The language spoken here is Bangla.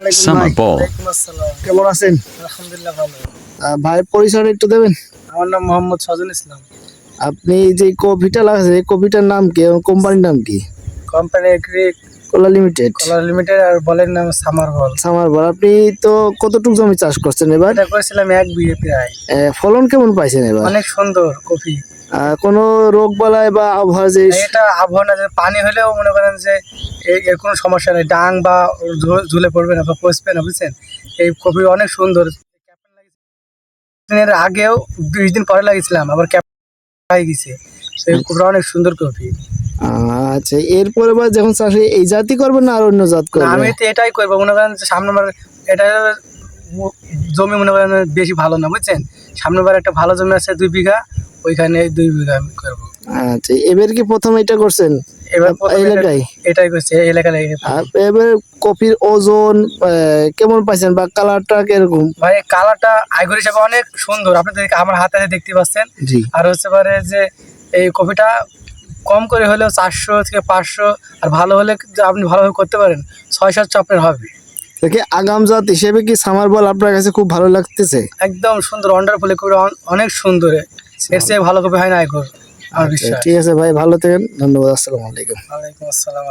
Summer ball. কেমন আছেন? আলহামদুলিল্লাহ ভালো। ভাইয়ের পরিচয়টা একটু দেবেন? আমার নাম মোহাম্মদ সজন ইসলাম। আপনি যে কপিটা লাগাচ্ছেন এই কপিটার নাম কি এবং কোম্পানির নাম কি? Company Agri Cola limited. কলার লিমিটেড আর বলের নাম সামার বল। সামার বার আপনি তো কতটুকু জমি চাষ করছেন এবার? এটা করেছিলাম এক বিঘে প্রায়। ফলন কেমন পাইছেন এবার? অনেক সুন্দর কফি আহ, কোনো রোগ বালাই বা আবহাওয়া যে এটা আবহাওয়া না যে পানি হলেও মনে করেন যে এর কোনো সমস্যা নেই। ডাং বা ঝুলে পড়বে না বা পচবে না বুঝছেন? এই কপি অনেক সুন্দর। এর আগেও বিশ দিন পরে লাগিয়েছিলাম আবার ক্যাপ গেছে সেই কফিটা অনেক সুন্দর কপি। আচ্ছা এরপরে বা যখন চাষে এই জাতি করবেন না আর অন্য জাত করবেন? আমি তো এটাই করব। মনে করেন যে সামনে বার এটা জমি মনে করেন বেশি ভালো না বুঝছেন? সামনে বার একটা ভালো জমি আছে দুই বিঘা। ওইখানে দুই বিঘা আমি করব। আচ্ছা এবার কি প্রথম এটা করছেন? এলাকায়? এটাই করছে এলাকায় এবার কপির ওজন কেমন পাইছেন বা কালারটা কীরকম? ভাই কালারটা আইগর হিসাবে অনেক সুন্দর। আপনাদের আমার হাতে দেখতে পাচ্ছেন। জি। আর হচ্ছে পারে যে এই কপিটা কম করে হলেও চারশো থেকে পাঁচশো আর ভালো হলে আপনি ভালোভাবে করতে পারেন ছয় সাতশো আপনার হবে। দেখে আগাম জাত হিসেবে কি সামার বল আপনার কাছে খুব ভালো লাগতেছে? একদম সুন্দর ওয়ান্ডারফুল অনেক সুন্দর। এর চেয়ে ভালো কপি হয় না এখন আচ্ছা, ঠিক আছে ভাই ভালো থাকেন ধন্যবাদ আসসালামু আলাইকুম। ওয়ালাইকুম আসসালাম